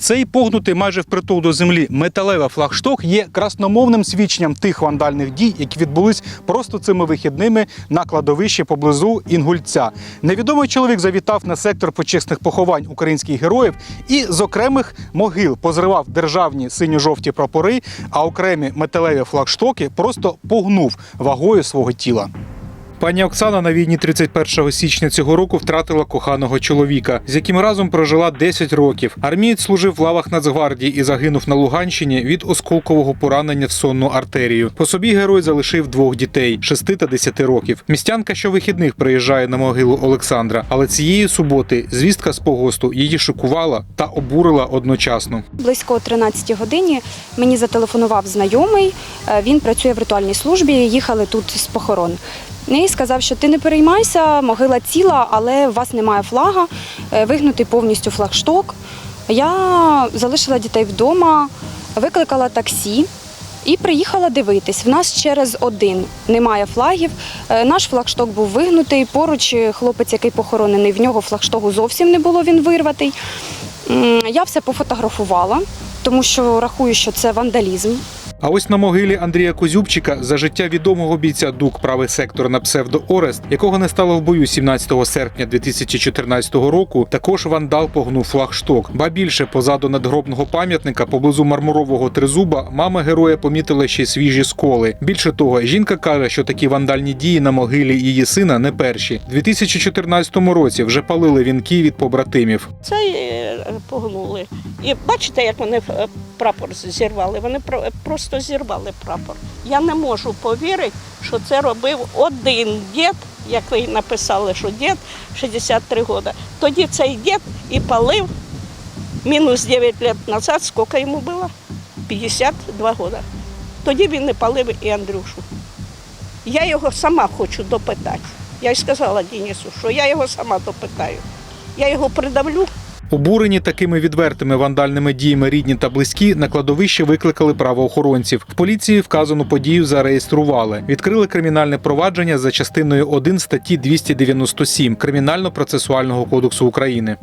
Цей погнутий майже впритул до землі металевий флагшток є красномовним свідченням тих вандальних дій, які відбулись просто цими вихідними на кладовищі поблизу Інгульця. Невідомий чоловік завітав на сектор почесних поховань українських героїв і з окремих могил позривав державні синьо-жовті прапори, а окремі металеві флагштоки просто погнув вагою свого тіла. Пані Оксана на війні 31 січня цього року втратила коханого чоловіка, з яким разом прожила 10 років. Армієць служив в лавах Нацгвардії і загинув на Луганщині від осколкового поранення в сонну артерію. По собі герой залишив двох дітей 6 та 10 років. Містянка щовихідних приїжджає на могилу Олександра, але цієї суботи звістка з погосту її шокувала та обурила одночасно. Близько о 13 годині мені зателефонував знайомий. е, Він працює в ритуальній службі. Їхали тут з похорон. І сказав, що ти не переймайся, могила ціла, але у вас немає флага, е, вигнутий повністю флагшток. Я залишила дітей вдома, викликала таксі. І приїхала дивитись. В нас через один немає флагів. Е, Наш флагшток був вигнутий. Поруч е, хлопець, який похоронений, в нього флагштогу зовсім не було. Він вирватий. Я все пофотографувала, тому що рахую, що це вандалізм. А ось на могилі Андрія Козюбчика за життя відомого бійця ДУК правий сектор на псевдо Орест, якого не стало в бою 17 серпня 2014 року, також вандал погнув флагшток. Ба більше позаду надгробного пам'ятника поблизу мармурового тризуба мама героя помітила ще свіжі сколи. Більше того, жінка каже, що такі вандальні дії на могилі її сина не перші. У 2014 році вже палили вінки від побратимів. Це е, погнули. І бачите, як вони е, прапор зірвали? Вони про- просто зірвали прапор. Я не можу повірити, що це робив один дід, як ви написали, що дід 63 роки. Тоді цей дід і палив мінус 9 років назад, скільки йому було? 52 роки. Тоді він не палив і Андрюшу. Я його сама хочу допитати. Я й сказала Денису, що я його сама допитаю. Я його придавлю, Обурені такими відвертими вандальними діями рідні та близькі на кладовище викликали правоохоронців. В поліції вказану подію зареєстрували. Відкрили кримінальне провадження за частиною 1 статті 297 Кримінально-процесуального кодексу України.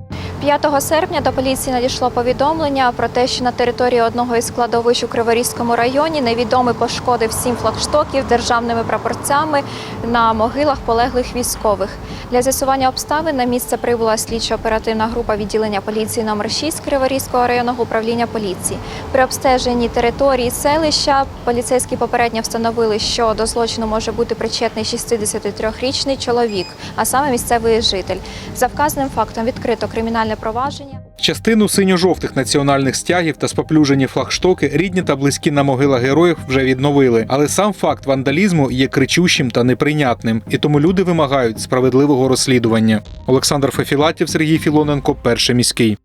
5 серпня до поліції надійшло повідомлення про те, що на території одного із складовищ у Криворізькому районі невідомий пошкодив сім флагштоків державними прапорцями на могилах полеглих військових. Для з'ясування обставин на місце прибула слідчо-оперативна група відділення поліції номер 6 Криворізького районного управління поліції. При обстеженні території селища поліцейські попередньо встановили, що до злочину може бути причетний 63-річний чоловік, а саме місцевий житель. За вказаним фактом відкрито кримінальне провадження. Частину синьо-жовтих національних стягів та споплюжені флагштоки рідні та близькі на могилах героїв вже відновили. Але сам факт вандалізму є кричущим та неприйнятним, і тому люди вимагають справедливого розслідування. Олександр Фефілатів, Сергій Філоненко, перший міський.